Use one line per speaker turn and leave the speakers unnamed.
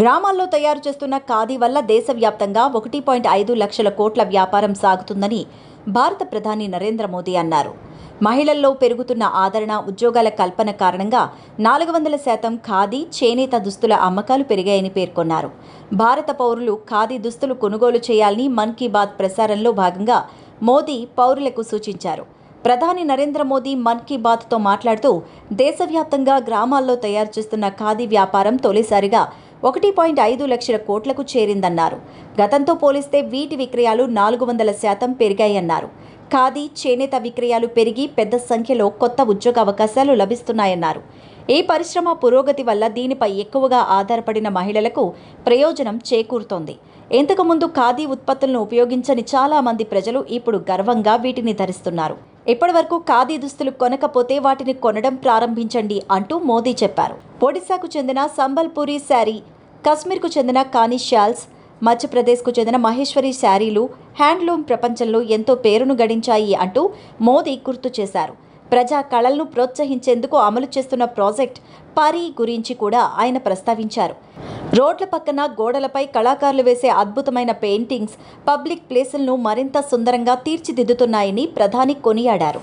గ్రామాల్లో తయారు చేస్తున్న ఖాదీ వల్ల దేశవ్యాప్తంగా ఒకటి పాయింట్ ఐదు లక్షల కోట్ల వ్యాపారం సాగుతుందని భారత ప్రధాని నరేంద్ర మోదీ అన్నారు. మహిళల్లో పెరుగుతున్న ఆదరణ ఉద్యోగాల కల్పన కారణంగా నాలుగు వందల శాతం ఖాదీ చేనేత దుస్తుల అమ్మకాలు పెరిగాయని పేర్కొన్నారు. భారత పౌరులు ఖాదీ దుస్తులు కొనుగోలు చేయాలని మన్ కీ బాత్ ప్రసారంలో భాగంగా మోదీ పౌరులకు సూచించారు. ప్రధాని నరేంద్ర మోదీ మన్ కీ బాత్తో మాట్లాడుతూ దేశవ్యాప్తంగా గ్రామాల్లో తయారు చేస్తున్న ఖాదీ వ్యాపారం తొలిసారిగా ఒకటి పాయింట్ ఐదు లక్షల కోట్లకు చేరిందన్నారు. గతంతో పోలిస్తే వీటి విక్రయాలు నాలుగు వందల శాతం పెరిగాయన్నారు. ఖాదీ చేనేత విక్రయాలు పెరిగి పెద్ద సంఖ్యలో కొత్త ఉద్యోగ అవకాశాలు లభిస్తున్నాయన్నారు. ఈ పరిశ్రమ పురోగతి వల్ల దీనిపై ఎక్కువగా ఆధారపడిన మహిళలకు ప్రయోజనం చేకూరుతోంది. ఇంతకుముందు ఖాదీ ఉత్పత్తులను ఉపయోగించని చాలామంది ప్రజలు ఇప్పుడు గర్వంగా వీటిని ధరిస్తున్నారు. ఇప్పటివరకు ఖాదీ దుస్తులు కొనకపోతే వాటిని కొనడం ప్రారంభించండి అంటూ మోదీ చెప్పారు. ఒడిశాకు చెందిన సంబల్పూరి శారీ కశ్మీర్కు చెందిన కాని షాల్స్ మధ్యప్రదేశ్కు చెందిన మహేశ్వరి శారీలు హ్యాండ్లూమ్ ప్రపంచంలో ఎంతో పేరును గడించాయి అంటూ మోదీ గుర్తు చేశారు. ప్రజా కళలను ప్రోత్సహించేందుకు అమలు చేస్తున్న ప్రాజెక్ట్ పరీ గురించి కూడా ఆయన ప్రస్తావించారు. రోడ్ల పక్కన గోడలపై కళాకారులు వేసే అద్భుతమైన పెయింటింగ్స్ పబ్లిక్ ప్లేసులను మరింత సుందరంగా తీర్చిదిద్దుతున్నాయని ప్రధాని కొనియాడారు.